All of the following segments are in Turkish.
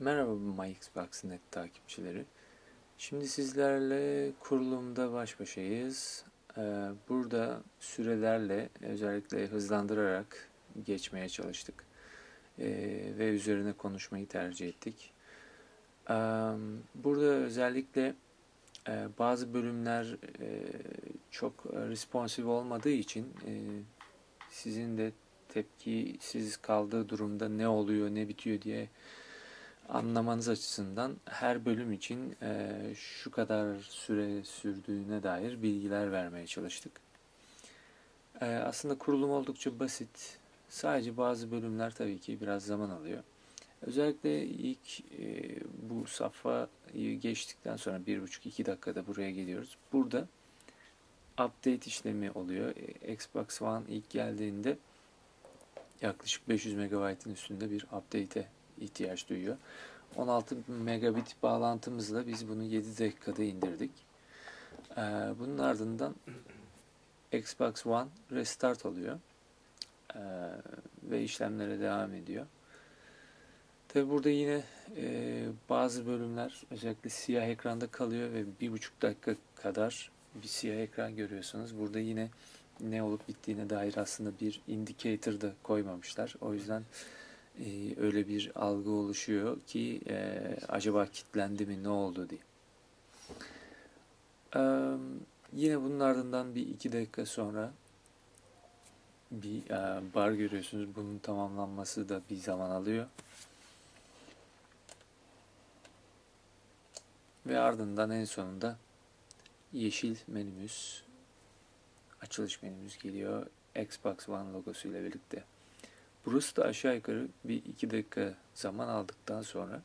Merhaba MyXbox.net takipçileri. Şimdi sizlerle kurulumda baş başayız. Ee, burada sürelerle özellikle hızlandırarak geçmeye çalıştık. Ee, ve üzerine konuşmayı tercih ettik. Ee, burada özellikle e, bazı bölümler e, çok responsive olmadığı için e, sizin de tepkisiz kaldığı durumda ne oluyor ne bitiyor diye anlamanız açısından her bölüm için e, şu kadar süre sürdüğüne dair bilgiler vermeye çalıştık. E, aslında kurulum oldukça basit. Sadece bazı bölümler tabii ki biraz zaman alıyor. Özellikle ilk e, bu safhayı geçtikten sonra 1,5-2 dakikada buraya geliyoruz. Burada update işlemi oluyor. E, Xbox One ilk geldiğinde yaklaşık 500 MB'ın üstünde bir update'e ihtiyaç duyuyor. 16 megabit bağlantımızla biz bunu 7 dakikada indirdik. Ee, bunun ardından Xbox One restart oluyor. Ee, ve işlemlere devam ediyor. Tabi burada yine e, bazı bölümler özellikle siyah ekranda kalıyor ve bir buçuk dakika kadar bir siyah ekran görüyorsunuz. Burada yine ne olup bittiğine dair aslında bir indicator da koymamışlar. O yüzden e, öyle bir algı oluşuyor ki e, acaba kitlendi mi ne oldu diye. E, yine bunun ardından bir iki dakika sonra bir e, bar görüyorsunuz. Bunun tamamlanması da bir zaman alıyor. Ve ardından en sonunda yeşil menümüz, açılış menümüz geliyor. Xbox One logosu ile birlikte. Burası da aşağı yukarı bir iki dakika zaman aldıktan sonra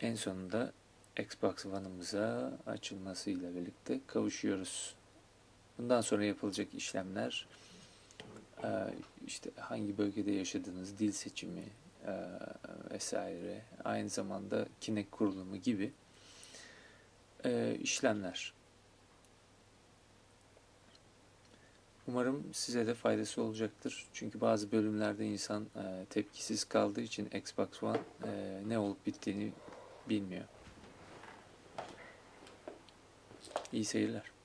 en sonunda Xbox One'ımıza açılmasıyla birlikte kavuşuyoruz. Bundan sonra yapılacak işlemler e, işte hangi bölgede yaşadığınız dil seçimi e, vesaire aynı zamanda Kinect kurulumu gibi e, işlemler. Umarım size de faydası olacaktır. Çünkü bazı bölümlerde insan e, tepkisiz kaldığı için Xbox One e, ne olup bittiğini bilmiyor. İyi seyirler.